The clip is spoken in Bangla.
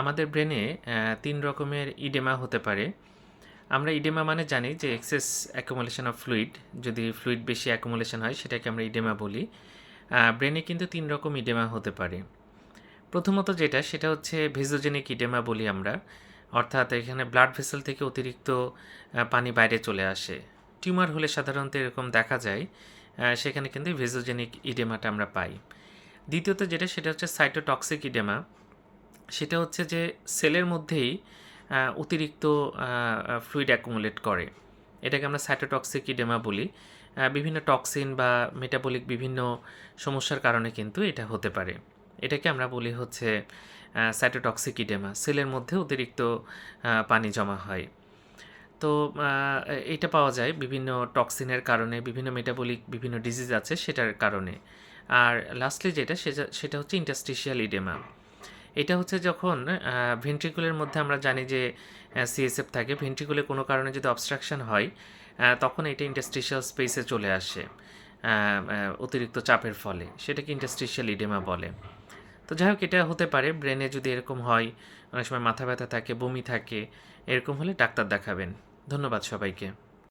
আমাদের ব্রেনে তিন রকমের ইডেমা হতে পারে। আমরা ইডেমা মানে জানি যে এক্সেস অ্যাকুমুলেশন অফ ফ্লুইড যদি ফ্লুইড বেশি অ্যাকুমুলেশন হয়, সেটাকে আমরা ইডেমা বলি। ব্রেনে কিন্তু তিন রকম ইডেমা হতে পারে। প্রথমত যেটা, সেটা হচ্ছে ভিজোজেনিক ইডেমা বলি আমরা। অর্থাৎ এখানে ব্লাড ভেসেল থেকে অতিরিক্ত পানি বাইরে চলে আসে। টিউমার হলে সাধারণত এরকম দেখা যায়। সেখানে কিন্তু ভিজোজেনিক ইডেমাটা আমরা পাই। দ্বিতীয়ত যেটা, সেটা হচ্ছে সাইটোটক্সিক ইডেমা। সেটা হচ্ছে যে সেলের মধ্যেই অতিরিক্ত ফ্লুইড অ্যাকুমুলেট করে। এটাকে আমরা সাইটোটক্সিক ইডেমা বলি। বিভিন্ন টক্সিন বা মেটাবলিক বিভিন্ন সমস্যার কারণে কিন্তু এটা হতে পারে। এটাকে আমরা বলি হচ্ছে সাইটোটক্সিক ইডেমা সেলের মধ্যে অতিরিক্ত পানি জমা হয়। তো এটা পাওয়া যায় বিভিন্ন টক্সিনের কারণে, বিভিন্ন মেটাবলিক বিভিন্ন ডিজিজ আছে সেটার কারণে। আর লাস্টলি যেটা, সেটা হচ্ছে ইন্টাস্টিশিয়াল ইডেমা এটা হচ্ছে যখন ভেন্ট্রিকুলের মধ্যে আমরা জানি যে সিএসএফ থাকে ভেন্ট্রিকুলে কোনো কারণে যদি অবস্ট্রাকশন হয় তখন এটা ইন্টাস্টিশিয়াল স্পেসে চলে আসে অতিরিক্ত চাপের ফলে। সেটাকে ইন্টাস্টিশিয়াল ইডেমা বলে। তো যাই হোক, এটা হতে পারে ব্রেনে যদি এরকম হয়, অনেক সময় মাথা ব্যথা থাকে, বমি থাকে, এরকম হলে ডাক্তার দেখাবেন। ধন্যবাদ সবাইকে।